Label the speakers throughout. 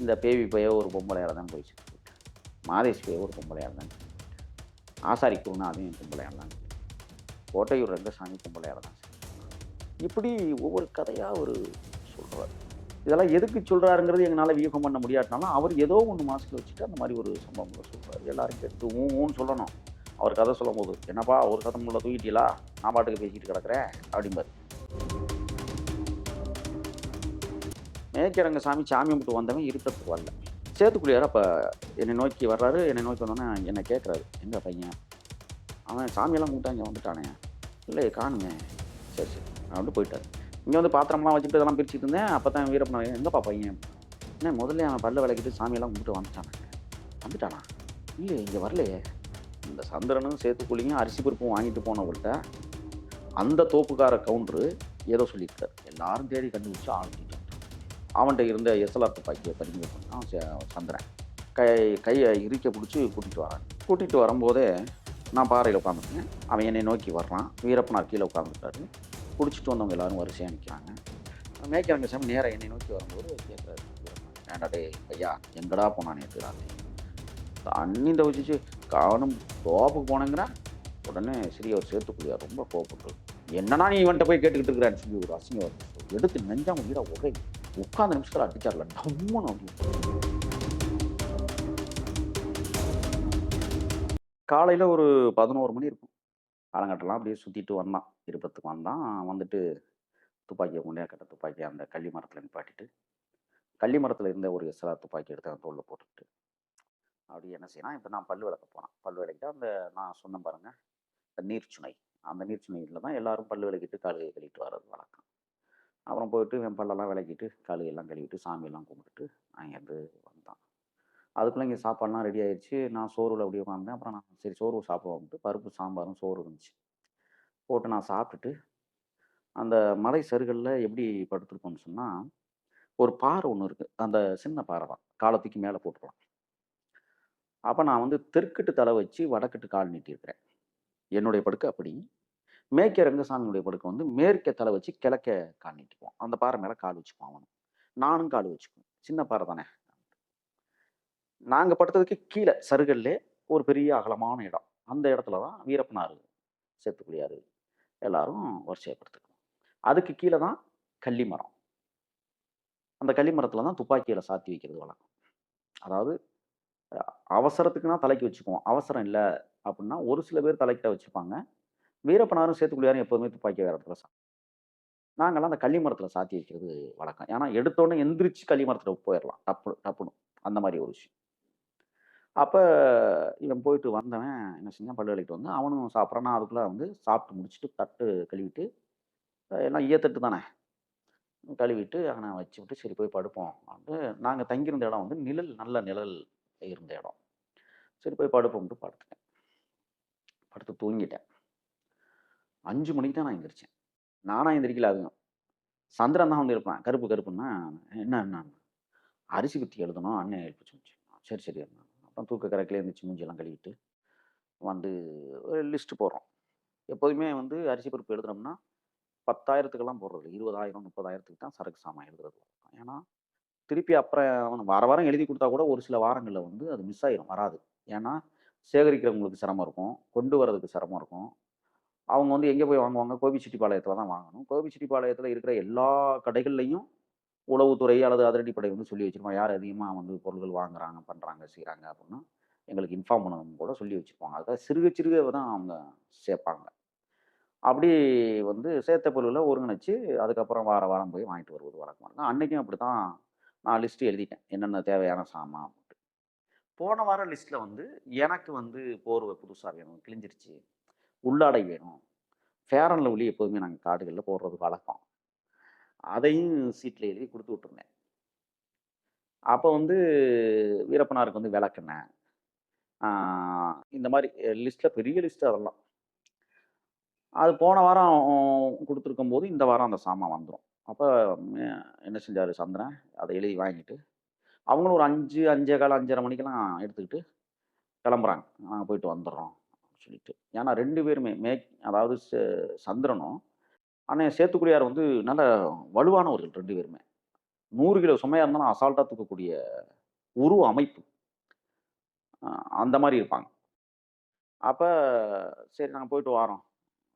Speaker 1: இந்த பேவி பையோ ஒரு பொம்பளையால் தான் போய் செத்து மாதேஷ் பையோ ஒரு பொம்பளையால் தான் ஆசாரி குருனா அதையும் பொம்பளையால் தான் கோட்டையூர் ரங்கசாமி பொம்பளையால் தான் இப்படி ஒவ்வொரு கதையாக ஒரு சொல்கிறார் இதெல்லாம் எதுக்கு சொல்கிறாருங்கிறது எங்களால் வியூகம் பண்ண முடியாட்டினாலும் அவர் ஏதோ ஒன்று மாஸ்க்கு வச்சுட்டு அந்த மாதிரி ஒரு சம்பவங்களை சொல்கிறார் எல்லாரும் கேட்டு ஊன்னு சொல்லணும். அவர் கதை சொல்லும் போது என்னப்பா ஒரு கதை முள்ள தூக்கிட்டீங்களா? நான் பாட்டுக்கு பேசிக்கிட்டு கிடக்குறேன். அப்படிம்பாரு. மேய்க்கிறங்க சாமி சாமி கும்பிட்டு வந்தவன் இருக்கிறதுக்கு வரல. சேத்துக்குடியார் அப்போ என்னை நோக்கி வர்றாரு. என்னை நோக்கி வந்தோன்னே என்னை கேட்குறாரு எங்கள் பையன்? அவன் சாமியெல்லாம் கும்பிட்டா இங்கே வந்துட்டானே. இல்லை காணுங்க சரி சரி. அப்படின்ட்டு போயிட்டார். இங்கே வந்து பாத்திரம்லாம் வச்சுட்டு இதெல்லாம் பிரிச்சுட்டு இருந்தேன். அப்போ தான் வீரப்பன எங்கப்பா பையன்? என்ன முதல்ல அவன் பல்ல விளக்கிட்டு சாமியெல்லாம் கும்பிட்டு வந்துட்டானே. வந்துட்டானா? இல்லையே இங்கே வரலையே. இந்த சந்திரனும் சேத்துக்குழியும் அரிசி பருப்பும் வாங்கிட்டு போனவர்கிட்ட அந்த தோப்புக்கார கவுண்டரு ஏதோ சொல்லியிருக்காரு. எல்லாரும் தேடி கண்டுபிடிச்சு ஆளுங்க அவன்கிட்ட இருந்த எஸ்எல்ஆர் துப்பாக்கியை பறிமுதல் பண்ணான் சந்திரன். கை கையை இறுக்க பிடிச்சி கூட்டிகிட்டு வரான். கூட்டிகிட்டு வரும்போதே நான் பாறையில் உட்காந்துருக்கேன் அவன் என்னை நோக்கி வர்றான். வீரப்பனார் கீழே உட்காந்துருக்காரு பிடிச்சிட்டு வந்தவங்க எல்லாரும் வரிசையாக நிற்கிறாங்க மேய்க்கிறங்க சாமி நேராக என்னை நோக்கி வரும்போது கேட்குறாரு ஏன்டா டே ஐயா எங்கடா போனான் நேற்று தண்ணி தவிச்சிச்சு. காணும் தோப்புக்கு போனேங்கிறான் உடனே சிறிய அவர் சேர்த்துக்குள்ளியா ரொம்ப கோபப்பட்டு என்னன்னா நீ இவன்கிட்ட போய் கேட்டுக்கிட்டு இருக்கிறான்னு சொல்லி ஒரு அசிங்கம் எடுத்து நெஞ்சாங்க வீடா உகை உட்காந்து நிமிஷத்தில் அடிச்சார்ல டம்முன்னு அப்படி காலையில் ஒரு பதினோரு மணி இருக்கும். காலங்கட்டெல்லாம் அப்படியே சுற்றிட்டு வந்தான். இருபத்துக்கு வந்தான். வந்துட்டு துப்பாக்கியை கொண்டே கட்ட துப்பாக்கி அந்த கள்ளி மரத்தில் நிப்பாட்டிட்டு கள்ளி மரத்தில் இருந்த ஒரு எஸ்எல்ஆர் துப்பாக்கி எடுத்து அந்த தோளில் போட்டுட்டு அப்படி என்ன செய்யணும் இப்போ நான் பல் விளக்க போனேன் பல் விளக்கிட்டு அந்த நான் சொன்னேன் பாருங்கள் இந்த நீர்ச்சுனை. அந்த நீர்ச்சுனையில் தான் எல்லாரும் பல்லு விளக்கிட்டு காலையை கழிட்டு வர்றது வழக்கம். அப்புறம் போயிட்டு என் பல்லெல்லாம் விளக்கிட்டு காலு கழுவிட்டு சாமியெல்லாம் கும்பிட்டுட்டு நான் இங்கேருந்து வந்தான். அதுக்குள்ளே இங்கே சாப்பாடுலாம் ரெடி ஆயிடுச்சு நான் சோறுல அப்படியே உட்காந்தேன் அப்புறம் நான் சரி சோறு சாப்பிடுவோம்ட்டு பருப்பு சாம்பாரும் சோறு இருந்துச்சு போட்டு நான் சாப்பிட்டுட்டு அந்த மலை சருகளில் எப்படி படுத்துருக்கோம்னு சொன்னால் ஒரு பாறை ஒன்று இருக்குது அந்த சின்ன பாறை தான். காலத்துக்கு மேலே போட்டுக்கலாம். அப்போ நான் வந்து தெற்கிட்டு தலை வச்சு வடக்கிட்டு கால் நீட்டியிருக்கிறேன். என்னுடைய படுக்கை அப்படி. மேற்கே ரங்கசாமியுடைய படுக்கை வந்து மேற்கே தலை வச்சு கிழக்க கால் அந்த பாறை மேலே கால் வச்சுக்குவோம் அவனும். நானும் கால் வச்சுக்குவேன். சின்ன பாறை தானே. நாங்கள் படுத்ததுக்கு கீழே சருகல்லே ஒரு பெரிய அகலமான இடம். அந்த இடத்துல தான் வீரப்பனார் சேத்துக்குழியார் எல்லாரும் வரிசையப்படுத்துக்கணும் அதுக்கு கீழே தான் கள்ளி மரம். அந்த கள்ளி மரத்தில் தான் துப்பாக்கியில் சாத்தி வைக்கிறது வழக்கம். அதாவது அவசரத்துக்குன்னா தலைக்கு வச்சுக்குவோம். அவசரம் இல்லை அப்படின்னா ஒரு சில பேர் தலைக்கிட்ட வச்சுப்பாங்க. வீரப்பனாரும் சேத்துக்குழியாரும் எப்போதுமே துப்பாக்கி வேற இடத்துல சா நாங்கள்லாம் அந்த கள்ளிமரத்தில் சாத்தி வைக்கிறது வழக்கம். ஏன்னா எடுத்தோடனே எந்திரிச்சு கள்ளிமரத்தில் போயிடலாம் டப்பு டப்புன்னு அந்த மாதிரி ஒரு விஷயம். அப்போ இவன் போயிட்டு வந்தவன் என்ன செஞ்சான்? பல்லு விளக்கிட்டு வந்து அவனும் சாப்பிட்றான். நான் அதுக்குள்ளே வந்து சாப்பிட்டு முடிச்சுட்டு தட்டு கழுவிட்டு எல்லாம் ஈயத்தட்டு தானே. கழுவிட்டு அவனை வச்சு விட்டு சரி போய் படுப்போம். வந்து நாங்கள் தங்கியிருந்த இடம் வந்து நிழல் நல்ல நிழல் இருந்த இடம். சரி போய் படுப்போம்ட்டு படுத்துட்டேன். படுத்து தூங்கிட்டேன். அஞ்சு மணிக்கு தான் நான் எந்திரிச்சேன். நானாக எந்திரிக்கல அதுவும். சந்திரன் தான் வந்து இருப்பேன் கருப்பு கருப்புன்னா என்ன என்ன? அரிசி குத்தி எழுதணும். அண்ணன் எழுப்பி சொன்னிச்சு. சரி சரி அண்ணா அப்புறம் தூக்க கரைக்கில் எழுந்திரிச்சு மூஞ்சியெல்லாம் கழுவிட்டு வந்து ஒரு லிஸ்ட்டு போடுறோம். எப்போதுமே வந்து அரிசி பருப்பு எழுதுனோம்னா பத்தாயிரத்துக்கெல்லாம் போடுறது இருபதாயிரம் முப்பதாயிரத்துக்கு தான் சரக்கு சாமான் எழுதுறது ஏன்னா திருப்பி அப்புறம் வார வாரம் எழுதி கொடுத்தா கூட ஒரு சில வாரங்களில் வந்து அது மிஸ் ஆயிரும் வராது. ஏன்னா சேகரிக்கிறவங்களுக்கு சிரமம் இருக்கும் கொண்டு வரதுக்கு சிரமம் இருக்கும். அவங்க வந்து எங்கே போய் வாங்குவாங்க? கோபிச்செட்டிப்பாளையத்தில் தான் வாங்கணும். கோபிச்செட்டிப்பாளையத்தில் இருக்கிற எல்லா கடைகள்லையும் உளவுத்துறை அல்லது அதிரடிப்படை வந்து சொல்லி வச்சுருப்போம் யார் அதிகமாக வந்து பொருட்கள் வாங்குறாங்க பண்ணுறாங்க செய்கிறாங்க அப்படின்னா எங்களுக்கு இன்ஃபார்ம் பண்ணணும் கூட சொல்லி வச்சுருப்பாங்க. அதுக்காக சிறுக சிறுக தான் அவங்க சேர்ப்பாங்க அப்படி வந்து சேர்த்த பொருளில் ஒருங்கிணைச்சு அதுக்கப்புறம் வார வாரம் போய் வாங்கிட்டு வருவது வழக்கமாக இருக்கும். அன்றைக்கும் அப்படி தான் நான் லிஸ்ட்டு எழுதிட்டேன். என்னென்ன தேவையான சாமான் அப்படின்ட்டு போன வாரம் லிஸ்ட்டில் வந்து எனக்கு வந்து போர்வை புதுசாக வேணும். கிழிஞ்சிருச்சு. உள்ளாடை வேணும். ஃபேர் அண்ட் லவ்லி எப்போதுமே நாங்கள் காடுகளில் போடுறது வழக்கம். அதையும் சீட்டில் எழுதி கொடுத்து விட்டுருந்தேன். அப்போ வந்து வீரப்பனாருக்கு வந்து விளக்குனேன் இந்த மாதிரி லிஸ்ட்டில் பெரிய லிஸ்ட்டு அதெல்லாம். அது போன வாரம் கொடுத்துருக்கும் போது இந்த வாரம் அந்த சாமான் வந்துடும் அப்போ என்ன செஞ்சார் சந்திரன்? அதை எழுதி வாங்கிட்டு அவங்களும் ஒரு அஞ்சு அஞ்சே கால் அஞ்சரை மணிக்கெல்லாம் எடுத்துக்கிட்டு கிளம்புறாங்க. நாங்கள் போயிட்டு வந்துடுறோம். சொல்லிட்டு. ஏன்னா ரெண்டு பேருமே மே அதாவது ச- சந்திரனும் ஆனால் சேத்துக்குடியார் வந்து நல்ல வலுவானவர்கள் ரெண்டு பேருமே. நூறு கிலோ சுமையாக இருந்தாலும் அசால்ட்டாக தூக்கக்கூடிய உருவ அமைப்பு. அந்த மாதிரி இருப்பாங்க. அப்போ சரி நாங்கள் போயிட்டு வரோம்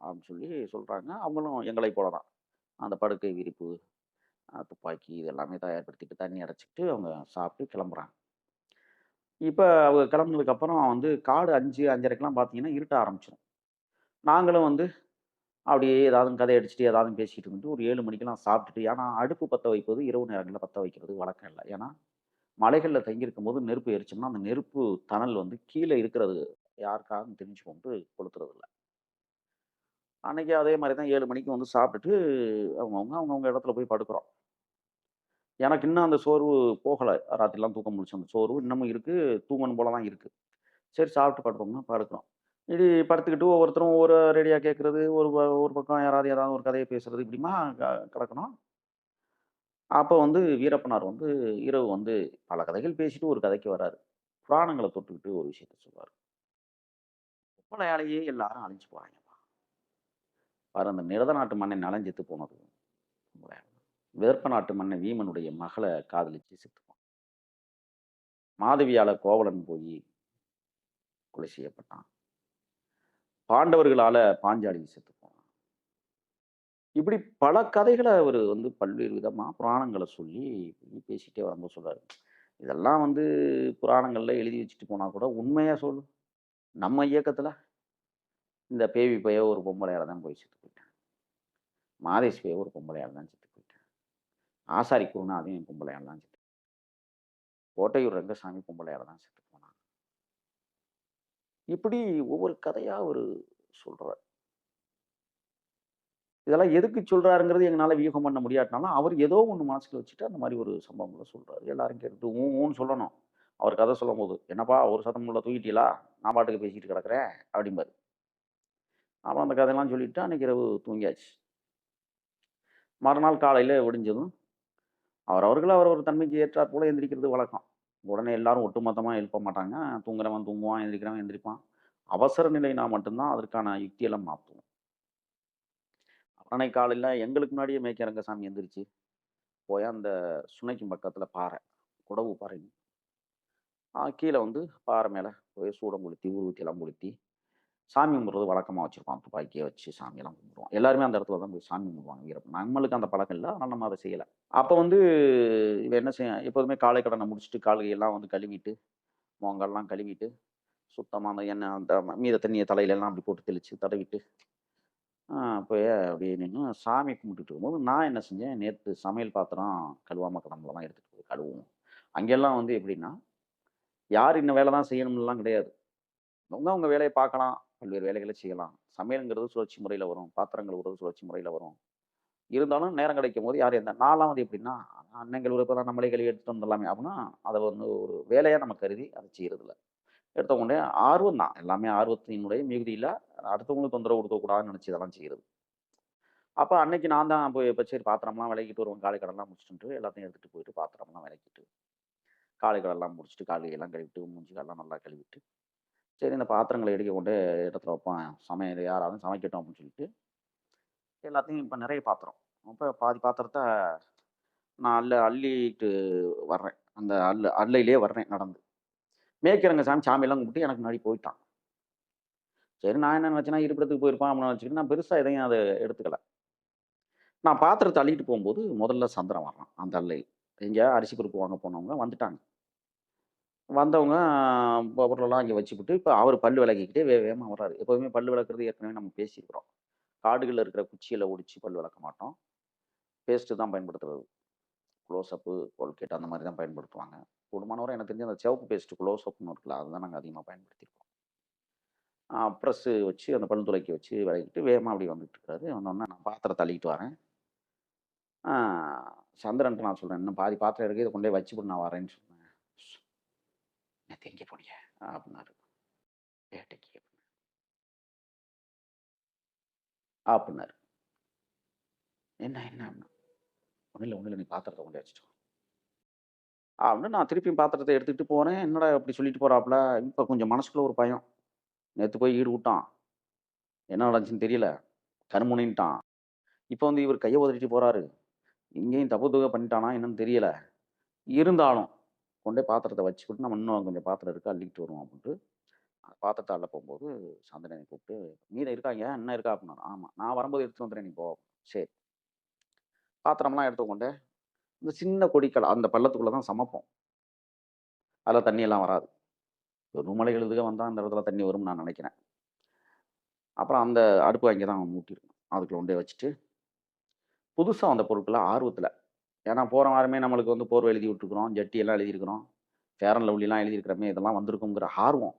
Speaker 1: அப்படின்னு சொல்லி சொல்கிறாங்க அவங்களும் எங்களை போல தான் அந்த படுக்கை விரிப்பு துப்பாக்கி இது எல்லாமே தயார்படுத்திட்டு தண்ணி அடைச்சிக்கிட்டு அவங்க சாப்பிட்டு கிளம்புறாங்க. இப்போ அவங்க கிளம்புனதுக்கப்புறம் வந்து காடு அஞ்சு அஞ்சரைக்கெலாம் பார்த்தீங்கன்னா இருட்ட ஆரம்பிச்சிடும் நாங்களும் வந்து அப்படியே ஏதாவது கதை அடிச்சுட்டு ஏதாவது பேசிகிட்டு இருந்துட்டு ஒரு ஏழு மணிக்கெல்லாம் சாப்பிட்டுட்டு ஏன்னா அடுப்பு பற்ற வைப்பது இரவு நேரங்களில் பற்ற வைக்கிறது வழக்கம் இல்லை. ஏன்னா மலைகளில் தங்கியிருக்கும் போது நெருப்பு எரிச்சோம்னா அந்த நெருப்பு தணல் வந்து கீழே இருக்கிறது யாருக்காகவும் தெரிஞ்சு கொண்டு கொளுத்துறது இல்லை அன்னைக்கு அதே மாதிரி தான் ஏழு மணிக்கு வந்து சாப்பிட்டுட்டு அவங்கவுங்க அவங்கவுங்க இடத்துல போய் படுக்கிறோம். எனக்கு இன்னும் அந்த சோர்வு போகலை. ராத்திரிலாம் தூக்கம் முடிச்சு அந்த சோர்வு இன்னமும் இருக்குது தூங்கணும் போல தான் இருக்குது சரி சாப்பிட்டு படுப்போம்னா படுக்கிறோம். இப்படி படுத்துக்கிட்டு ஒவ்வொருத்தரும் ஒவ்வொரு ரெடியாக கேட்குறது ஒரு ப- ஒரு பக்கம் யாராவது ஏதாவது ஒரு கதையை பேசுறது இப்படிமா க- கிடக்கணும். அப்போ வந்து வீரப்பனார் வந்து இரவு வந்து பல கதைகள் பேசிட்டு ஒரு கதைக்கு வராரு. புராணங்களை தொட்டுக்கிட்டு ஒரு விஷயத்த சொல்லுவார் ஒப்பனையாலேயே எல்லாரும் அழிஞ்சு போகிறாங்கப்பா பாரு அந்த நிரத நாட்டு மண்ணை நலஞ்செத்து போனது ஒப்பனையால. வேற்ப நாட்டு மன்னன் வீமனுடைய மகளை காதலிச்சு செத்துப்பான் மாதவியால கோவலன் போய் கொலை செய்யப்பட்டான். பாண்டவர்களால பாஞ்சாலி செத்து இப்படி பல கதைகளை அவர் வந்து பல்வேறு விதமாக புராணங்களை சொல்லி பேசிட்டே வரும்போது சொல்றாரு. இதெல்லாம் வந்து புராணங்களில் எழுதி வச்சுட்டு போனால் கூட உண்மையாக சொல்லும் நம்ம இயக்கத்தில் இந்த பேவி பைய ஒரு பொம்பளையால் தான் போய் செத்து போயிட்டேன். மாதேஷ் பைய ஒரு பொம்பளையால் தான் செத்து ஆசாரி குருனா அதையும் பொம்பளையால தான் செத்து கோட்டையூர் ரங்கசாமி பொம்பளையால தான் செத்து போனான் இப்படி ஒவ்வொரு கதையா அவர் சொல்றார். இதெல்லாம் எதுக்கு சொல்றாருங்கிறது எங்களால் வியூகம் பண்ண முடியாட்டினாலும் அவர் ஏதோ ஒன்று மனசுல வச்சுட்டு அந்த மாதிரி ஒரு சம்பவங்களை சொல்றாரு. எல்லாரும் கேட்டுட்டு ஊ ஊன்னு சொல்லணும். அவர் கதை சொல்லும் போது என்னப்பா ஒரு சதம் உள்ள தூக்கிட்டீங்களா? நான் பாட்டுக்கு பேசிட்டு கிடக்குறேன் அப்படிம்பாரு. அப்புறம் அந்த கதையெல்லாம் சொல்லிட்டு அன்னைக்கு இரவு தூங்கியாச்சு. மறுநாள் காலையில் விடிஞ்சதும் அவர் அவர்கள் அவர் ஒரு தன்மைக்கு ஏற்றாற் போல எந்திரிக்கிறது வழக்கம். உடனே எல்லாரும் ஒட்டுமொத்தமாக எழுப்ப மாட்டாங்க. தூங்குறவன் தூங்குவான் எந்திரிக்கிறவன் எந்திரிப்பான். அவசர நிலைனா மட்டும்தான் அதற்கான யுக்தியெல்லாம் மாற்றுவோம் அன்னை காலையில் எங்களுக்கு முன்னாடியே மேய்க்க ரங்கசாமி எந்திரிச்சு போய் அந்த சுனைக்கும் பக்கத்தில் பாறை குடவு பாறை கீழே வந்து பாறை மேலே போய் சூடம் கொளுத்தி ஊர்வத்தியெல்லாம் கொளுத்தி சாமி கும்பிட்றது வழக்கமாக வச்சுருப்போம் துப்பாக்கியை வச்சு சாமியெல்லாம் கும்பிடுவோம். எல்லாருமே அந்த இடத்துல தான் போய் சாமி கும்பிடுவாங்க வீரப்பன் நம்மளுக்கு அந்த பழக்கம் இல்லை. அதனால் நம்ம அதை செய்யலை. அப்போ வந்து இவன் என்ன செய்ய எப்போதுமே காலை கடனை முடிச்சுட்டு கால்கையெல்லாம் வந்து கழுவிட்டு முகங்கள்லாம் கழுவிட்டு சுத்தமாக அந்த எண்ணெய் அந்த மீத தண்ணியை தலையிலெல்லாம் அப்படி போட்டு தெளித்து தடவிட்டு போய் அப்படியே நின்று சாமி கும்பிட்டுட்டு இருக்கும்போது நான் என்ன செஞ்சேன்? நேற்று சமையல் பாத்திரம் கழுவாம கடம்புல தான் எடுத்துகிட்டு போய் கழுவுவோம். அங்கெல்லாம் வந்து எப்படின்னா யார் இன்னும் வேலை தான் செய்யணும்லாம் கிடையாது. அவங்க அவங்க வேலையை பார்க்கலாம். பல்வேறு வேலைகளை செய்யலாம். சமையலுங்கிறது சுழற்சி முறையில் வரும். பாத்திரங்கள் விடுறது சுழற்சி முறையில் வரும். இருந்தாலும் நேரம் கிடைக்கும் போது யார் எந்த நாலாம் வந்து எப்படின்னா அண்ணங்கள் ஒரு தான் நம்மளே கழுவி எடுத்துட்டு வந்துடலாமே அப்படின்னா அதை வந்து ஒரு வேலையாக நம்ம கருதி அதை செய்யறதில்ல. எடுத்தவொடனே ஆர்வம் தான். எல்லாமே ஆர்வத்தினுடைய மிகுதியில் அடுத்தவங்களுக்கு தொந்தரவு கொடுக்கக்கூடாதுன்னு நினச்சி இதெல்லாம் செய்கிறது அப்போ அன்னைக்கு நான் தான் போய் இப்போ சரி பாத்திரம்லாம் விளக்கிட்டு வருவோம் காலை கடலாம் முடிச்சுட்டு எல்லாத்தையும் எடுத்துகிட்டு போயிட்டு பாத்திரம்லாம் விளக்கிட்டு காலை கடலாம் முடிச்சுட்டு காலையெல்லாம் கழுவிட்டு மூஞ்சி காலெல்லாம் நல்லா கழுவிட்டு சரி இந்த பாத்திரங்களை எடுக்க கொண்டு இடத்துல வைப்பேன் சமையல் யாராவது சமைக்கட்டும் அப்படின்னு சொல்லிட்டு எல்லாத்தையும் இப்போ நிறைய பாத்திரம். அப்போ பாதி பாத்திரத்தை நான் அல்ல அள்ளிட்டு வர்றேன். அந்த அல்ல அல்லையிலே வர்றேன் நடந்து. மேய்க்கிறங்க சாமி சாமியெல்லாம் கும்பிட்டு எனக்கு முன்னாடி போயிட்டான். சரி நான் என்ன நினச்சேன்னா இருப்பிடத்துக்கு போயிருப்பான் அப்படின்னு நினச்சிக்கிட்டு நான் பெருசாக எதையும் அதை எடுத்துக்கல. நான் பாத்திரத்தை அள்ளிட்டு போகும்போது முதல்ல சந்திரன் வர்றான் அந்த அல்லை எங்கேயா அரிசி பருப்பு வாங்க போனவங்க வந்துட்டாங்க. வந்தவங்க பொருளெல்லாம் இங்கே வச்சுக்கிட்டு இப்போ அவர் பல் விளக்கிக்கிட்டே வே வேகமாக வர்றாரு. எப்போவுமே பல் விளக்குறது ஏற்கனவே நம்ம பேசியிருக்கிறோம். காடுகளில் இருக்கிற குச்சியில் ஒடிச்சு பல் விளக்க மாட்டோம். பேஸ்ட்டு தான் பயன்படுத்துறது. குளோசப்பு கோல்கேட் அந்த மாதிரி தான் பயன்படுத்துவாங்க. கூடுமானவரை எனக்கு தெரிஞ்ச அந்த சிவப்பு பேஸ்ட்டு க்ளோஸ்அப்னு இருக்குல்ல அதுதான் நாங்கள் அதிகமாக பயன்படுத்தியிருக்கோம். ப்ரெஸ்ஸு வச்சு அந்த பல் துளைக்கி வச்சு விளக்கிட்டு வேகமாக அப்படி வந்துட்டு இருக்காரு. வந்தோடனே நான் பாத்திரத்தை தள்ளிட்டு வரேன். சந்திரன்ட்டு நான் சொல்கிறேன் இன்னும் பாதி பாத்திரம் இருக்குது இதை கொண்டே வச்சுவிட்டு நான் வரேன்னு சொன்னேன். நேற்று எங்கே போனீங்க அப்படின்னாரு வேட்டைக்கு அப்படின்னாரு என்ன என்ன அப்படின்னா ஒன்றும் இல்லை ஒன்றும் இல்லை நீ பாத்திரத்தை கொண்டு வச்சுட்டோம் அப்படின்னு நான் திருப்பியும் பாத்திரத்தை எடுத்துக்கிட்டு போகிறேன் என்னடா அப்படி சொல்லிட்டு போகிறாப்புல இப்போ கொஞ்சம் மனசுக்குள்ள ஒரு பயம். நேற்று போய் ஈடு விட்டான் என்ன நடந்துச்சுன்னு தெரியல. கருமுனின்ட்டான். இப்போ வந்து இவர் கையை உதறிட்டு போகிறாரு இங்கேயும் தப்பு தொகை பண்ணிட்டானா என்னன்னு தெரியல. இருந்தாலும் கொண்டு போய் பாத்திரத்த வச்சுக்கிட்டு நம்ம இன்னும் கொஞ்சம் பாத்திரம் இருக்குது அள்ளிக்கிட்டு வருவோம் அப்படின்ட்டு, பாத்திரத்தை அள்ள போகும்போது சந்திரனை கூப்பிட்டு, "மீதம் இருக்காங்க என்ன இருக்கா?" அப்படின்னா ஆமாம் நான் வரும்போது எடுத்து வந்துடுறேன் நீ போ." சரி. பாத்திரம்லாம் எடுத்துக்கொண்டு இந்த சின்ன கொடிக்கலை அந்த பள்ளத்துக்குள்ளே தான் சமைப்போம். அதில் தண்ணியெல்லாம் வராது. பெருமழைகள் எழுதுக வந்தால் அந்த இடத்துல தண்ணி வரும்னு நான் நினைக்கிறேன். அப்புறம் அந்த அடுப்பு அங்கே தான் மூட்டியிருக்கும். அதுக்குள்ள ஒன்றே வச்சுட்டு, புதுசாக வந்த பொருட்களை ஆர்வத்தில் ஏன்னா போகிற வாரமே நம்மளுக்கு வந்து போர்வை எழுதி விட்டுருக்குறோம், ஜட்டியெல்லாம் எழுதியிருக்கிறோம், ஃபேர் அண்ட் லவ்லிலாம் எழுதியிருக்கிறமே இதெல்லாம் வந்திருக்குங்கிற ஆர்வம்.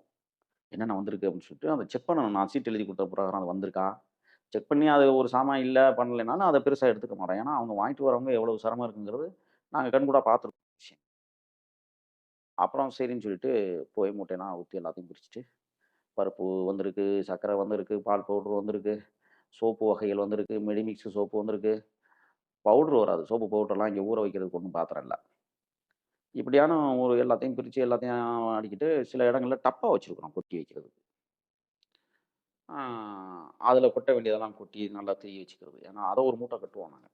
Speaker 1: என்னென்ன வந்திருக்கு அப்படின்னு சொல்லிட்டு அதை செக் பண்ணணும். நான் சீட் எழுதி கொடுத்த பிரகாரம் அது வந்திருக்கா? செக் பண்ணி அது ஒரு சாமான் இல்லை பண்ணலைனாலும் அதை பெருசாக எடுத்துக்க மாட்டோம். ஏன்னா அவங்க வாங்கிட்டு வரவங்க எவ்வளோ சிரமம் இருக்குங்கிறது நாங்கள் கண்கூடாக பார்த்துருக்கோம் விஷயம். அப்புறம் சரின்னு சொல்லிட்டு போய் மூட்டைனா ஊற்றி எல்லாத்தையும் பிரிச்சுட்டு, பருப்பு வந்திருக்கு, சர்க்கரை வந்திருக்கு, பால் பவுடர் வந்திருக்கு, சோப்பு வகைகள் வந்திருக்கு, மெடிமிக்ஸ் சோப்பு வந்திருக்கு. பவுடர் வராது. சோப்பு பவுட்ரெலாம் இங்கே ஊற வைக்கிறதுக்கு ஒன்றும் பாத்திரம் இல்லை இப்படியான ஒரு எல்லாத்தையும் பிரித்து எல்லாத்தையும் அடிக்கிட்டு சில இடங்களில் டப்பா வச்சிருக்கிறோம் கொட்டி வைக்கிறதுக்கு. அதில் கொட்ட வேண்டியதெல்லாம் கொட்டி நல்லா தேய் வச்சுக்கிறது. ஏன்னா அதை ஒரு மூட்டை கட்டுவோம் நாங்கள்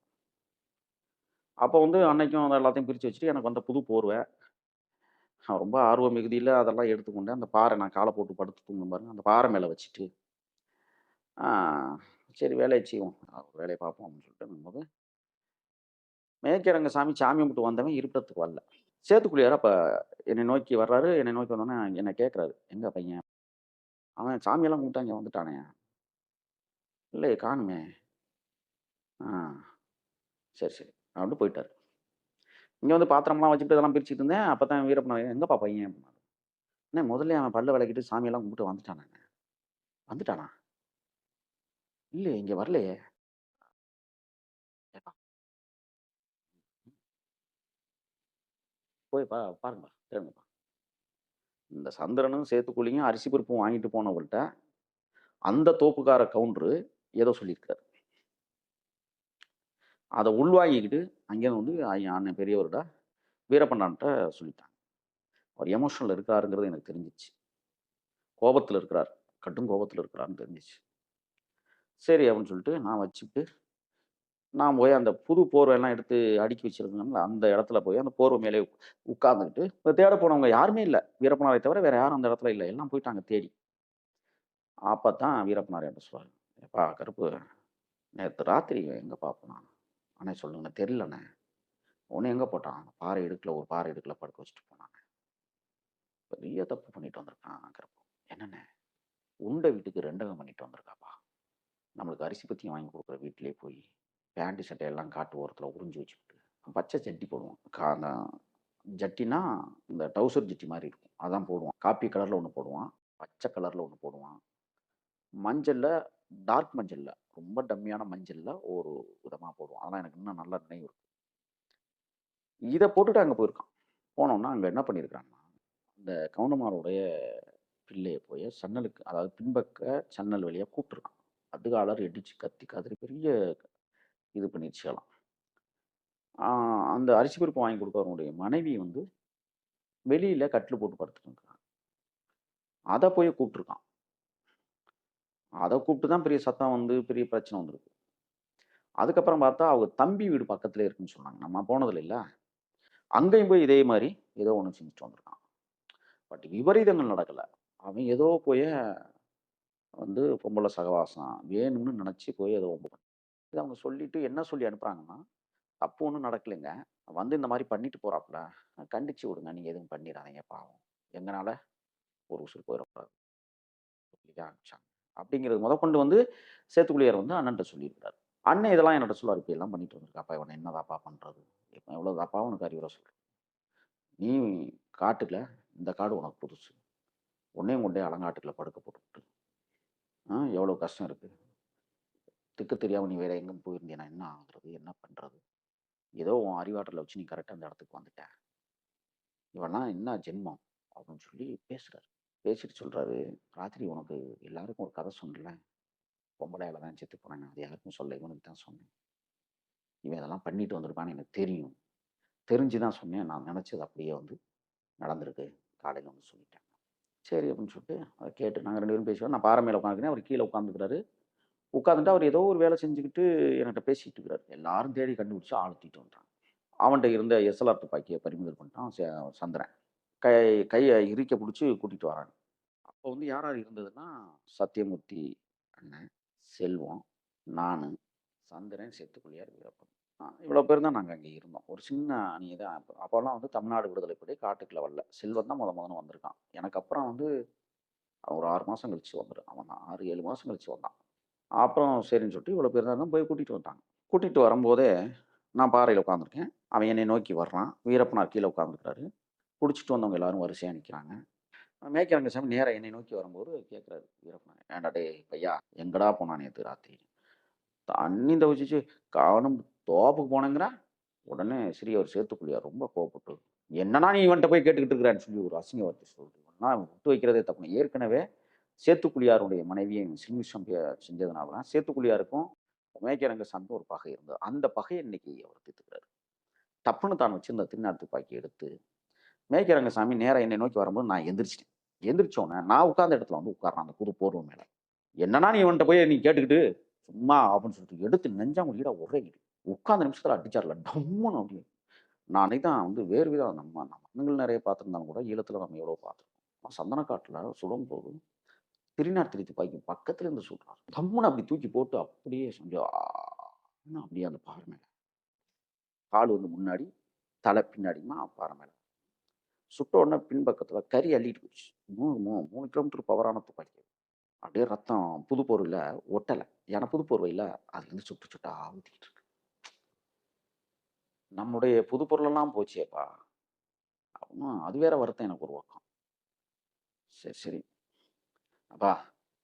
Speaker 1: அப்போ வந்து அன்னைக்கும் அதை எல்லாத்தையும் பிரித்து வச்சுட்டு எனக்கு வந்த புது போர்வை. ரொம்ப ஆர்வ மிகுதியில் அதெல்லாம் எடுத்துக்கொண்டு, அந்த பாறை நான் காலை போட்டு படுத்து தூங்கும் பாருங்க, அந்த பாறை மேலே வச்சுட்டு, சரி வேலையை செய்வோம். வேலையை பார்ப்போம் அப்படின்னு சொல்லிட்டு போது மேய்க்கிறங்க சாமி சாமி கும்பிட்டு வந்தவன் இருப்பிடத்துக்கு வரல. சேத்துக்குள்ளியார் அப்போ என்னை நோக்கி வர்றாரு. என்னை நோக்கி வந்தோனே என்ன கேட்குறாரு. எங்கள் பையன்?" "அவன் சாமியெல்லாம் கும்பிட்டா இங்கே வந்துட்டானே." "இல்லையே காணுமே." "ஆ சரி, சரி." அப்படின்ட்டு போயிட்டாரு. இங்கே வந்து பாத்திரம்லாம் வச்சுட்டு இதெல்லாம் பிரிச்சுட்டு இருந்தேன். அப்போ தான் வீரப்பன "எங்கப்பா பையன்?" அப்படின்னாரு. என்ன முதல்ல அவன் பல்ல விளக்கிட்டு சாமியெல்லாம் கும்பிட்டு வந்துட்டானேண்ணே." "வந்துட்டானா?" "இல்லையே இங்கே வரலையே." "போய் பா பாருங்கப்பா, தேடுங்கப்பா." இந்த சந்திரனும், சேத்துக்குழியும் அரிசி பருப்பும் வாங்கிட்டு போனவர்கிட்ட அந்த தோப்புக்கார கவுண்டரு ஏதோ சொல்லியிருக்காரு. அதை உள்வாங்கிக்கிட்டு அங்கேருந்து வந்து அண்ணன் பெரியவர்கிட்ட வீரப்பண்ணான்ட்ட சொல்லிட்டாங்க. அவர் எமோஷனில் இருக்காருங்கிறது எனக்கு தெரிஞ்சிச்சு கோபத்தில் இருக்கிறார். கட்டும் கோபத்தில் இருக்கிறாருன்னு தெரிஞ்சிச்சு சரி அப்படின்னு சொல்லிட்டு நான் வச்சுக்கிட்டு, நான் போய் அந்த புது போர்வையெல்லாம் எடுத்து அடுக்கி வச்சிருந்தேன்ல, அந்த இடத்துல போய் அந்த போர்வை மேலே உட்கார்ந்துக்கிட்டு, இப்போ தேட போனவங்க யாருமே இல்லை வீரப்பனாரை தவிர வேற யாரும் அந்த இடத்துல இல்லை எல்லாம் போயிட்டாங்க தேடி. அப்பதான் வீரப்பனார் என்ட்ட சொல்றாரு. "எப்பா கருப்பு, நேற்று ராத்திரி எங்கே பார்ப்போம் "அண்ணே சொல்லுங்கண்ணே." "தெரியலண்ணே." ஒன்று எங்கே போட்டான்?" "பாறை இடுக்கில் ஒரு பாறை இடுக்கில் படுக்க வச்சுட்டு போனாங்க." "பெரிய தப்பு பண்ணிட்டு வந்திருக்கான் கருப்பு." "என்னண்ணே?" உண்டை வீட்டுக்கு ரெண்டகம் பண்ணிட்டு வந்திருக்காப்பா." நம்மளுக்கு அரிசி பற்றியும் வாங்கி கொடுக்குற வீட்டிலே போய், பேண்ட்டு சட்டையெல்லாம் காட்டு ஓரத்தில் உறிஞ்சு வச்சுக்கிட்டு, பச்சை ஜட்டி போடுவான். கா அந்த ஜட்டினா இந்த டவுசர் ஜட்டி மாதிரி இருக்கும். அதான் போடுவான். காப்பி கலரில் ஒன்று போடுவான். பச்சை கலரில் ஒன்று போடுவான். மஞ்சளில் டார்க் மஞ்சளில் ரொம்ப டம்மியான மஞ்சளில் ஒரு விதமாக போடுவான். அதெல்லாம் எனக்கு இன்னும் நல்லா நினைவு இருக்கு. இதை போட்டுட்டு அங்கே போயிருக்கான். போனோம்னா, அங்கே என்ன பண்ணியிருக்கிறான்னா, இந்த கவுண்டமாருடைய பிள்ளையை போய் சன்னலுக்கு அதாவது பின்பக்க ஜன்னல் வழியாக கூப்பிட்டுருக்கான். அதுகாலர் அலறி கத்தி கதறி பெரிய இது பண்ணிருச்சுகளாம். அந்த அரிசி பருப்பு வாங்கி குடுத்தவருடைய மனைவி வந்து, வெளியில் கட்டில் போட்டு படுத்துட்டு அதை போய் கூப்பிட்டுருக்கான். அதை கூப்பிட்டு தான் பெரிய சத்தம் வந்து பெரிய பிரச்சனை வந்திருக்கு. அதுக்கப்புறம் பார்த்தா, அவங்க தம்பி வீடு பக்கத்திலேயே இருக்குன்னு சொன்னாங்க. நம்ம போனதில்ல இல்லை அங்கேயும் போய் இதே மாதிரி ஏதோ ஒன்று செஞ்சுட்டு வந்திருக்கான். பட் விபரீதங்கள் நடக்கலை அவன் ஏதோ போய் வந்து பொம்பளை சகவாசம் வேணும்னு நினச்சி போய் ஏதோ வம்பு இதை அவங்க சொல்லிட்டு என்ன சொல்லி அனுப்புறாங்கன்னா, "தப்பு ஒன்றும் நடக்கலைங்க. வந்து இந்த மாதிரி பண்ணிட்டு போறாப்புல. கண்டிச்சு விடுங்க. நீங்க எதுவும் பண்ணிடாதீங்க பாவம். எங்கனால ஒரு உசுறு போயிடக்கூடாது சொல்லி தான் அனுப்பிச்சாங்க. அப்படிங்கிறது முதற்கொண்டு வந்து சேத்துக்குள்ளியார் வந்து அண்ணன்ட்ட சொல்லியிருக்கிறாரு. அண்ணன் இதெல்லாம் என்னோட சொல்லுவார் இப்போ எல்லாம் பண்ணிட்டு வந்திருக்காப்பா. இவனை என்னதாப்பா பண்ணுறது இப்போ எவ்வளோ தாப்பா உனக்கு அறிவுரை சொல்கிறேன் நீ காட்டுல இந்த காடு உனக்கு புதுசு. உன்னையும் கொண்டே போய் அலங்காட்டுக்குள்ள படுக்க போட்டு ஆ எவ்வளோ கஷ்டம் இருக்குது திக்கு தெரியாமல் நீ வேற எங்கேயும் போயிருந்தீன்னா என்ன ஆகுறது? என்ன பண்றது? ஏதோ உன் அறிவாற்றல வச்சு நீ கரெக்டாக அந்த இடத்துக்கு வந்துட்ட. இவெல்லாம் என்ன ஜென்மம்?" அப்படின்னு சொல்லி பேசுறாரு. பேசிட்டு சொல்றாரு, "ராத்திரி உனக்கு எல்லாருக்கும் ஒரு கதை சொன்னேன்ல. பொம்பளையால தான் செத்து போனேன் அது யாருக்கும் சொல்ல இவனுக்கு தான் சொன்னேன். இவன் இதெல்லாம் பண்ணிட்டு வந்திருப்பான்னு எனக்கு தெரியும். தெரிஞ்சு தான் சொன்னேன். நான் நினச்சது அப்படியே வந்து நடந்திருக்கு. காலையில் வந்து சொல்லிட்டேன்." சரி அப்படின்னு சொல்லிட்டு அதை கேட்டு நாங்கள் ரெண்டு பேரும் பேசுவோம் நான் பாறை மேலே உட்காந்துக்கிறேன் அவர் கீழே உட்காந்துக்கிறாரு உட்காந்துட்டு அவர் ஏதோ ஒரு வேலை செஞ்சுக்கிட்டு என்கிட்ட பேசிக்கிட்டு இருக்கிறார். எல்லாரும் தேடி கண்டுபிடிச்சு ஆழ்த்திட்டு வந்தான் அவன்கிட்ட இருந்த எஸ்எல்ஆர் துப்பாக்கியை பறிமுதல் பண்ணிட்டான் சந்திரன். கை கையை இறுக்க பிடிச்சி கூட்டிகிட்டு வராங்க. அப்போ வந்து யார் யார் இருந்ததுன்னா சத்தியமூர்த்தி அண்ணன் செல்வம் நான் சந்திரன் செத்துக்குள்ளியார் வீரப்பன். இவ்வளோ பேர் தான் நாங்கள் அங்கே இருந்தோம். ஒரு சின்ன அணி தான். அப்போல்லாம் வந்து தமிழ்நாடு விடுதலை படி காட்டுக்குள்ள வரல. செல்வம் தான் முத முதல்ல வந்திருக்கான். எனக்கு அப்புறம் வந்து அவன் ஒரு ஆறு மாதம் கழிச்சு வந்துடும் அவன் தான் ஆறு ஏழு மாதம் கழிச்சு வந்தான். அப்புறம் சரின்னு சொல்லிட்டு இவ்வளோ பேர் தான் போய் கூட்டிகிட்டு வந்தாங்க. கூட்டிகிட்டு வரும்போதே நான் பாறையில் உட்காந்துருக்கேன் அவன் என்னை நோக்கி வர்றான். வீரப்பனார் கீழே உட்காந்துருக்காரு பிடிச்சிட்டு வந்தவங்க எல்லாரும் வரிசையாக நிற்கிறாங்க மேய்க்கிறங்க சாமி நேராக என்னை நோக்கி வரும்போது கேட்குறாரு வீரப்பனார் ஏன்டா டே பையா எங்கடா போனான் நேற்று ராத்திரி? தண்ணி தவிச்சிச்சு. காணும் தோப்புக்கு போனேங்கிறா. உடனே சிறியவர் சேர்த்துக்குள்ளியார் ரொம்ப கோவப்பட்டு என்னன்னா நீ இவன்கிட்ட போய் கேட்டுக்கிட்டு இருக்கிறான்னு சொல்லி ஒரு அசிங்க வார்த்தை சொல்லிட்டு நான் விட்டு வைக்கிறதே தப்பு ஏற்கனவே சேத்துக்குழியாருடைய மனைவியை சில்மிஷம் செஞ்சதுனால தான் சேத்துக்குழியாருக்கும் மேக்கரங்க சாமிக்கும் ஒரு பகை இருந்தது. அந்த பகையை இன்னைக்கு அவர் தீர்த்துக்கிறாரு. தப்புன்னு தான் வச்சிருந்த திருநாள் துப்பாக்கி எடுத்து மேய்க்கிறங்க சாமி நேராக என்னை நோக்கி வரும்போது நான் எந்திரிச்சிட்டேன். எந்திரிச்சோன்னே நான் உட்கார்ந்த இடத்துல வந்து உட்கார்றேன் அந்த புது போர்வை மேலே. என்னன்னா நீ இவன்கிட்ட போய் நீ கேட்டுக்கிட்டு சும்மா அப்படின்னு சொல்லிட்டு எடுத்து நெஞ்சாங்க ஈடா ஒரே இடி உட்கார்ந்த நிமிஷத்தில் அடிச்சார்ல. டம்முன்னு அப்படி நானே தான் வந்து வேறு விதம் நம்ம நம்ம நிறைய பார்த்துருந்தாலும் கூட ஈழத்தில் நம்ம எவ்வளோ பார்த்துருக்கோம். சந்தனக்காட்டில் சுடும் போது திருநார் துப்பாக்கி பக்கத்துல இருந்து சுடுறார் தம்முன்னு அப்படி தூக்கி போட்டு அப்படியே செஞ்சு அப்படியே அந்த பாறை மேலே. கால் வந்து முன்னாடி தலை பின்னாடிமா பாறை மேலே. சுட்ட உடனே பின்பக்கத்தில் கறி அள்ளிட்டு போச்சு. மூணு மூணு மூணு கிலோமீட்டர் பவரான துப்பாக்கி. அப்படியே ரத்தம் புது பொருளில் ஒட்டலை. ஏன்னா புது போர்வையில் அதுலேருந்து சுட்டு சுட்டா ஊற்றிக்கிட்டு இருக்கு. நம்முடைய புது பொருளெல்லாம் போச்சேப்பா. அப்படின்னா அது வேற வருத்தம் எனக்கு ஒரு பக்கம். சரி சரி. அப்பா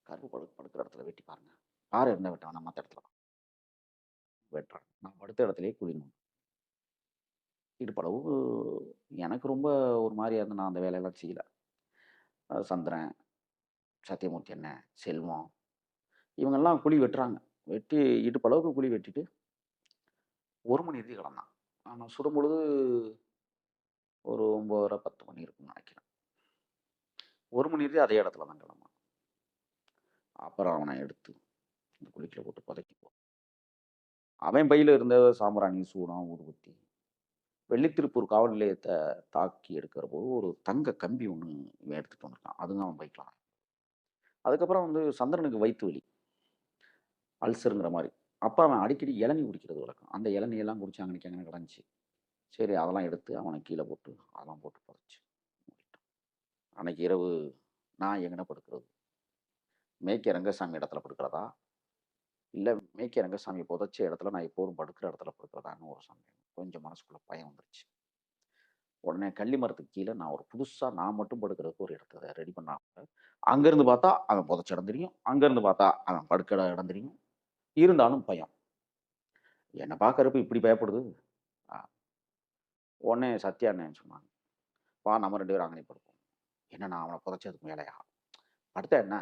Speaker 1: கருப்பு படு படுக்கிற இடத்துல வெட்டி பாருங்க. பாரு என்ன வெட்டான் மற்ற இடத்துல வெட்டுறான். நான் படுத்த இடத்துலயே குளிக்கணும் இடுப்பளவு எனக்கு ரொம்ப ஒரு மாதிரியா இருந்து நான் அந்த வேலையெல்லாம் செய்யல. சந்திரன் சத்தியமூர்த்தி என்ன செல்வம் இவங்கெல்லாம் குழி வெட்டுறாங்க. வெட்டி இடுப்பளவுக்கு குழி வெட்டிட்டு ஒரு மணி இறுதி கிடந்தான் ஆனால் சுடும் பொழுது ஒரு ஒம்பதரை பத்து மணி இருக்கும்னு நினைக்கிறேன். ஒரு மணி இறுதி அதே இடத்துல தான் கிடந்தான் அப்புறம் அவனை எடுத்து இந்த குளிக்கில் போட்டு புதைக்கிப்போம் அவன் பையில் இருந்த சாம்பிராணி சூடம் ஊதுபத்தி. வெள்ளித்திருப்பூர் காவல் நிலையத்தை தாக்கி எடுக்கிற போது ஒரு தங்க கம்பி ஒன்று இவன் எடுத்துட்டு வந்திருக்கான். அதுவும் அவன் பைக்கலாம் அதுக்கப்புறம் வந்து சந்திரனுக்கு வயிற்று வலி. அல்சருங்கிற மாதிரி. அப்போ அவன் அடிக்கடி இளநி குடிக்கிறது வழக்கம். அந்த இளநியெல்லாம் குடிச்சு அங்கனைக்கு அங்கே கிடந்துச்சு சரி அதெல்லாம் எடுத்து அவனை கீழே போட்டு அதெல்லாம் போட்டு புதைச்சி அன்னைக்கு இரவு நான் எங்கன படுக்கிறது மேய்க்க ரங்கசாமி இடத்துல படுக்கிறதா? இல்லை மேய்க்க ரங்கசாமி புதைச்ச இடத்துல நான் எப்போதும் படுக்கிற இடத்துல படுக்கிறதான்னு ஒரு சந்தேகம். கொஞ்சம் மனசுக்குள்ளே பயம் வந்துருச்சு. உடனே கள்ளி மரத்துக்கு கீழே நான் ஒரு புதுசாக நான் மட்டும் படுக்கிறதுக்கு ஒரு இடத்த ரெடி பண்ணாங்க. அங்கேருந்து பார்த்தா அவன் புதைச்ச இடம் தெரியும். அங்கேருந்து பார்த்தா அவன் படுக்கிற இடம் தெரியும். இருந்தாலும் பயம். என்னை பார்க்கறப்ப இப்படி பயப்படுது? உடனே சத்யா அண்ணன் சொன்னாங்க. வா நம்ம ரெண்டு பேரும் அங்கே படுப்போம். என்ன நான் அவனை புதைச்சதுக்கு மேலையா? படுத்தா என்ன?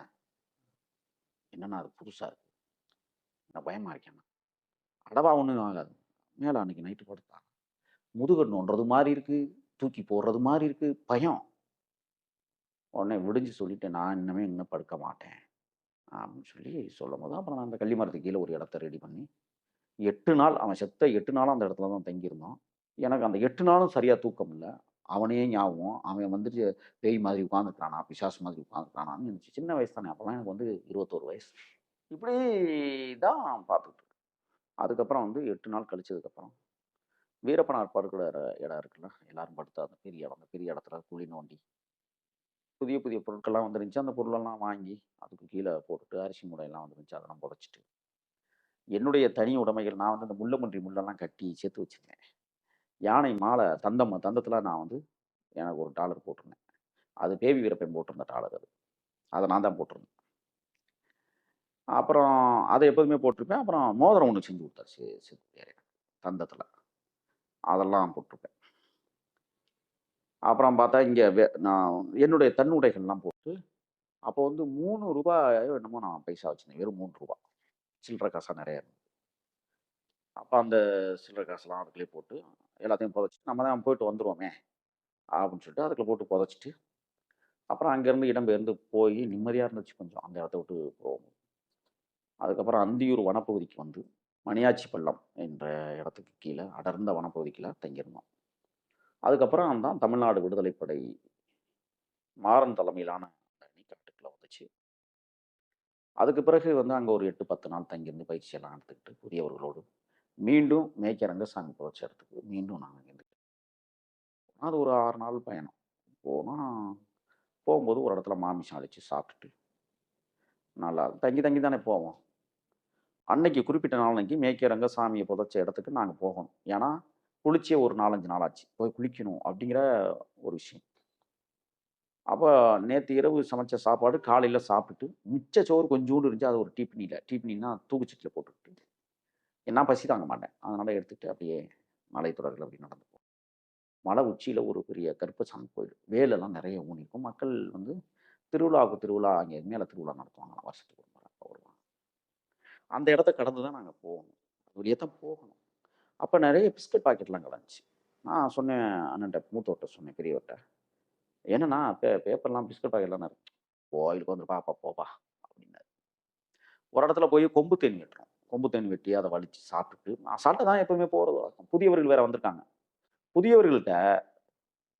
Speaker 1: என்னன்னா அது புதுசாக இருக்கு. நான் பயமாக இருக்கேன் அடவா ஒன்றும் ஆகாது. மேலே அன்னைக்கு நைட்டு படுத்தா. முதுகு நோண்டுறது மாதிரி இருக்குது தூக்கி போடுறது மாதிரி இருக்குது பயம். உடனே விடிஞ்சு சொல்லிட்டு நான் இன்னமே இன்னும் படுக்க மாட்டேன். அப்படின்னு சொல்லி சொல்லும் போது அப்புறம் நான் அந்த கள்ளி மரத்துக்கு கீழே ஒரு இடத்த ரெடி பண்ணி எட்டு நாள் அவன் செத்த எட்டு நாளும் அந்த இடத்துல தான் தங்கியிருந்தோம் எனக்கு அந்த எட்டு நாளும் சரியாக தூக்கம் இல்லை. அவனே ஞாபகம் அவன் வந்துட்டு பேய் மாதிரி உட்காந்துக்கிறானா பிசாசு மாதிரி உட்காந்துக்கிறானான்னு எனக்கு சின்ன வயசு தானே அப்போல்லாம் எனக்கு வந்து இருபத்தோரு வயசு. இப்படி தான் பார்த்துட்டு அதுக்கப்புறம் வந்து எட்டு நாள் கழிச்சதுக்கப்புறம் வீரப்பனார் படுக்கிற இடம் இருக்குல்ல எல்லாரும் படுத்து அந்த பெரிய இடம் அந்த பெரிய இடத்துல குழி நோண்டி புதிய புதிய பொருட்கள்லாம் வந்துருந்துச்சு. அந்த பொருளெல்லாம் வாங்கி அதுக்கு கீழே போட்டுட்டு அரிசி மூடையெல்லாம் வந்துருந்துச்சு. அதெல்லாம் புதைச்சிட்டு. என்னுடைய தனி உடைமைகள் நான் வந்து அந்த முள்ளமன்றி முள்ளெல்லாம் கட்டி சேர்த்து வச்சிருந்தேன். யானை மாலை தந்தம் தந்தத்தில் நான் வந்து எனக்கு ஒரு டாலர் போட்டிருந்தேன். அது பேபி வீரப்பன் போட்டிருந்த டாலர் அது. அதை நான் தான் போட்டிருந்தேன். அப்புறம் அதை எப்போதுமே போட்டிருப்பேன். அப்புறம் மோதிரம் ஒன்று செஞ்சு கொடுத்தாரு சி தந்தத்தில். அதெல்லாம் போட்டிருப்பேன். அப்புறம் பார்த்தா இங்கே நான் என்னுடைய தன்னுடைகள்லாம் போட்டு அப்போ வந்து மூணு ரூபாயோ என்னமோ நான் பைசா வச்சுருந்தேன். வெறும் மூணு ரூபா. சில்லற காசாக நிறையா இருந்தது. அப்போ அந்த சில்லற காசெல்லாம் அதுக்குள்ளே போட்டு எல்லாத்தையும் புதைச்சிட்டு நம்ம தான் போயிட்டு வந்துடுவோமே அப்படின்னு சொல்லிட்டு அதுக்குள்ள போட்டு புதைச்சிட்டு அப்புறம் அங்கேருந்து இடம்பெயர்ந்து போய் நிம்மதியாக இருந்துச்சு கொஞ்சம் அந்த இடத்த விட்டு போகும் அதுக்கப்புறம் அந்தியூர் வனப்பகுதிக்கு வந்து மணியாச்சி பள்ளம் என்ற இடத்துக்கு கீழே அடர்ந்த வனப்பகுதிக்குள்ள தங்கியிருந்தோம். அதுக்கப்புறம் தான் தமிழ்நாடு விடுதலைப்படை மாறன் தலைமையிலான அந்த அணி வந்துச்சு. அதுக்கு பிறகு வந்து அங்கே ஒரு எட்டு பத்து நாள் தங்கியிருந்து பயிற்சியெல்லாம் எடுத்துக்கிட்டு புதியவர்களோடு மீண்டும் மேய்க்க ரங்கசாமி புதைச்ச இடத்துக்கு மீண்டும் நாங்கள் இருந்து அது ஒரு ஆறு நாள் பயணம். போனால் போகும்போது ஒரு இடத்துல மாமிசம் அழைச்சி சாப்பிட்டுட்டு நல்லா தங்கி தங்கி தானே போவோம். அன்னைக்கு குறிப்பிட்ட நாளைக்கு மேய்க்க ரங்கசாமியை புதைச்ச இடத்துக்கு நாங்கள் போகணும். ஏன்னா குளிச்சே ஒரு நாலஞ்சு நாள் ஆச்சு. போய் குளிக்கணும் அப்படிங்கிற ஒரு விஷயம். அப்போ நேற்று இரவு சமைச்ச சாப்பாடு காலையில் சாப்பிட்டுட்டு மிச்ச சோறு கொஞ்சோண்டு இருந்துச்சு. அது ஒரு டீப்னியில் டீப்னின்னா தூக்குச்சட்டியில் போட்டுக்கிட்டு நான் பசி தாங்க மாட்டேன். அதனால் எடுத்துகிட்டு அப்படியே மலைத்தொடர்கள் அப்படி நடந்து போவோம் மலை உச்சியில் ஒரு பெரிய கருப்பசாமி கோயில். வேலெல்லாம் நிறைய ஊனிருக்கும். மக்கள் வந்து திருவிழாவுக்கு திருவிழா அங்கே மேலே திருவிழா நடத்துவாங்க. வருஷத்துக்கு ஒரு முறை அப்போ வருவாங்க. அந்த இடத்த கடந்து தான் நாங்கள் போகணும். வெளியே தான் போகணும். அப்போ நிறைய பிஸ்கட் பாக்கெட்லாம் கிடந்துச்சு நான் சொன்னேன் அண்ணன்ட்ட மூத்தவர்கிட்ட சொன்னேன் பெரியவர்கிட்ட என்னன்னா பே பேப்பர்லாம் பிஸ்கட் பாக்கெட்லாம் இருக்கு கோயிலுக்கு வந்துருப்பா பாப்பா போப்பா அப்படின்னாரு. ஒரு இடத்துல போய் கொம்பு தேன் கட்டுறோம். கொம்பு தேன் வெட்டி அதை வலிச்சு சாப்பிட்டுட்டு அசால்ட்டாக தான் எப்பவுமே போகிறது வழக்கம். புதியவர்கள் வேற வந்திருக்காங்க. புதியவர்கள்ட்ட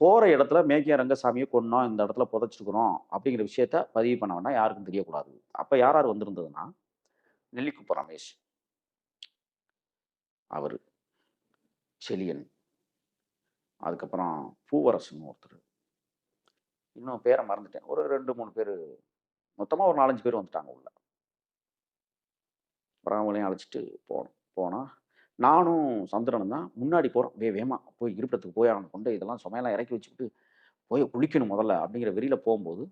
Speaker 1: போகிற இடத்துல மேக்கிய ரங்கசாமியை கொன்னோம் இந்த இடத்துல புதைச்சிருக்கிறோம் அப்படிங்கிற விஷயத்த பதிவு பண்ண வேண்டாம் யாருக்கும் தெரியக்கூடாது. அப்போ யார் யார் வந்திருந்ததுன்னா நெல்லிக்குப்ப ரமேஷ் அவர் செலியன் அதுக்கப்புறம் பூவரசன் ஒருத்தர். இன்னும் பேரை மறந்துட்டேன். ஒரு ரெண்டு மூணு பேர் மொத்தமாக ஒரு நாலஞ்சு பேர் வந்துட்டாங்க உள்ள. அப்புறம் அழைச்சிட்டு போனோம் போனால் நானும் சந்திரனும் தான் முன்னாடி போகிறோம் வே வேமா போய் இருப்பிடத்துக்கு போய் அவனை கொண்டு இதெல்லாம் சுமையெல்லாம் இறக்கி வச்சுக்கிட்டு போய் குளிக்கணும் முதல்ல அப்படிங்கிற வெறியில் போகும்போது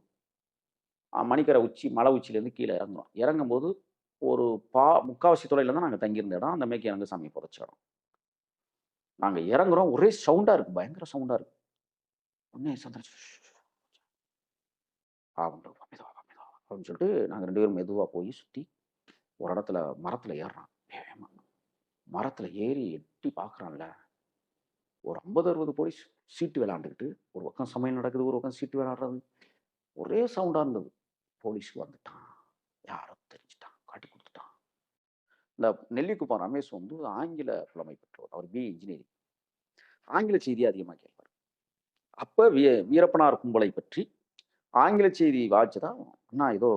Speaker 1: மணிக்கரை உச்சி மலை உச்சியிலேருந்து கீழே இறங்குறோம் இறங்கும்போது ஒரு பா முக்காவாசி தொலைவில் தான் நாங்கள் தங்கியிருந்த இடம் அந்த மேக்கி ரங்கசாமி புதைச்ச இடம் நாங்கள் இறங்குறோம் ஒரே சவுண்டாக இருக்குது பயங்கர சவுண்டாக இருக்குது உடனே சந்திரன் ஆ அப்படின்னு சொல்லிட்டு நாங்கள் ரெண்டு பேரும் மெதுவாக போய் சுற்றி ஒரு இடத்துல மரத்தில் ஏறுறான் மரத்தில் ஏறி எட்டி பார்க்குறான்ல ஒரு ஐம்பது அறுபது போலீஸ் சீட்டு விளையாண்டுக்கிட்டு ஒரு பக்கம் சமையல் நடக்குது ஒரு பக்கம் சீட்டு விளையாடுறது. ஒரே சவுண்டாக இருந்தது. போலீஸ் வந்துட்டான். யாரோ தெரிஞ்சுட்டான் காட்டி கொடுத்துட்டான். இந்த நெல்லிக்குப்பம் ரமேஷ் வந்து ஆங்கில புலமை பெற்றவர் அவர் பி இன்ஜினியரிங் ஆங்கில செய்தியை அதிகமாக கேட்பார். அப்போ வீ வீரப்பனார் கும்பலை பற்றி ஆங்கில செய்தி வாய்ச்சதா அண்ணா ஏதோ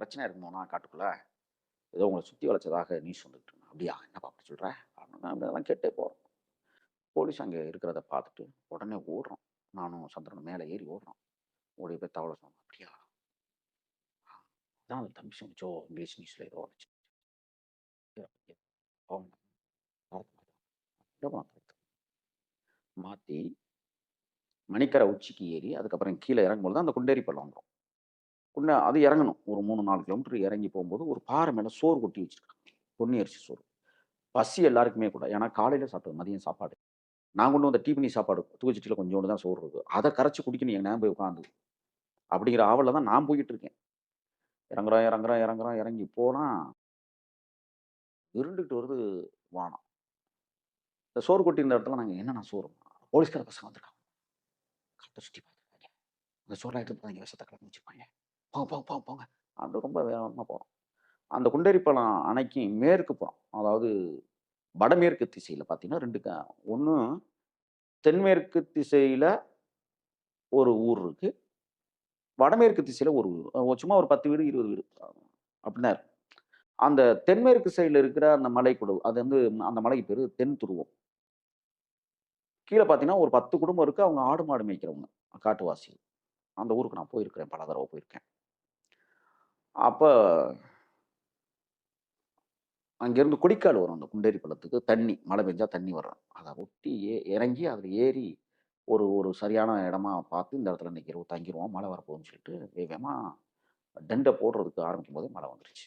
Speaker 1: பிரச்சனை இருக்குமோண்ணா காட்டுக்குள்ளே ஏதோ உங்களை சுற்றி வளைச்சதாக நியூஸ் வந்துட்டு அப்படியா? என்னப்பா அப்படி சொல்கிற அப்படின்னு அப்படிலாம் கேட்டே போகிறோம் போலீஸ் அங்கே இருக்கிறத பார்த்துட்டு உடனே ஓடுறோம். நானும் சந்திரனும் மேலே ஏறி ஓடுறோம். ஓடி போய் தவளை சொன்னோம். அப்படியா? அதான் அந்த தம்பி சொன்னிச்சோ இங்கிலீஷ் நியூஸில் ஏதோ வந்துச்சு மாற்றி மணிக்கரை உச்சிக்கு ஏறி அதுக்கப்புறம் கீழே இறங்கும்போது தான் அந்த குண்டேரி பள்ளம் வந்துடும் உன்ன அது இறங்கணும். ஒரு மூணு நாலு கிலோமீட்டர் இறங்கி போகும்போது ஒரு பாறை மேலே சோறு கொட்டி வச்சிருக்காங்க பொன்னி அரிசி சோறு. பசி எல்லாருக்குமே கூட. ஏன்னா காலையில் சாப்பிட்டது மதியம் சாப்பாடு. நான் கொண்டு வந்த டீ சாப்பாடு தூக்கச்சிட்டியில் கொஞ்சோண்டு தான் சோறு இருக்குது அதை கரைச்சி குடிக்கணும். என் ஞாபகம் போய் உட்காந்து அப்படிங்கிற ஆவலில் தான் நான் போய்கிட்டு இருக்கேன். இறங்குறோம் இறங்குறோம் இறங்குறோம் இறங்கி போனால் இருண்டுகிட்டு வருது வானம். இந்த சோறு கொட்டி இருந்த இடத்துல நாங்கள் என்னென்ன சோறு? போலீஸ்கார பசங்க வந்திருக்காங்க. கட்டை சுற்றி பார்த்துருக்காங்க அந்த சோறுலாம் எடுத்து போங்க விஷத்தை கிளம்பி வச்சுருப்பாங்க. போங்க போங்க போங்க போங்க. அப்படி ரொம்ப வேகமாக போகிறோம் அந்த குண்டேரிப்பாளையம் அணைக்கு மேற்கு புறம் அதாவது வடமேற்கு திசையில் பார்த்தீங்கன்னா ரெண்டு ஒன்று தென்மேற்கு திசையில் ஒரு ஊர் இருக்குது வடமேற்கு திசையில் ஒரு ஊர். சும்மா ஒரு பத்து வீடு இருபது வீடு. அப்படின்னா இருக்கும் அந்த தென்மேற்கு சைடில் இருக்கிற அந்த மலை குடவு அது வந்து அந்த மலைக்கு பேர் தென் துருவம். கீழே பார்த்தீங்கன்னா ஒரு பத்து குடும்பம் இருக்குது அவங்க ஆடு மாடு மேய்க்கிறவங்க காட்டுவாசி அந்த ஊருக்கு நான் போயிருக்கிறேன் பல தடவை போயிருக்கேன். அப்போ அங்கேருந்து குடிக்கால் வரும் அந்த குண்டேரி பள்ளத்துக்கு தண்ணி மழை பெஞ்சால் தண்ணி வரும் அதை ஒட்டி ஏ இறங்கி அதில் ஏறி ஒரு ஒரு சரியான இடமா பார்த்து இந்த இடத்துல இன்னைக்கு இரவு தங்கிடுவோம் மழை வரப்போகுதுன்னு சொல்லிட்டு வேகமாக டெண்டை போடுறதுக்கு ஆரம்பிக்கும் போதே மழை வந்துருச்சு.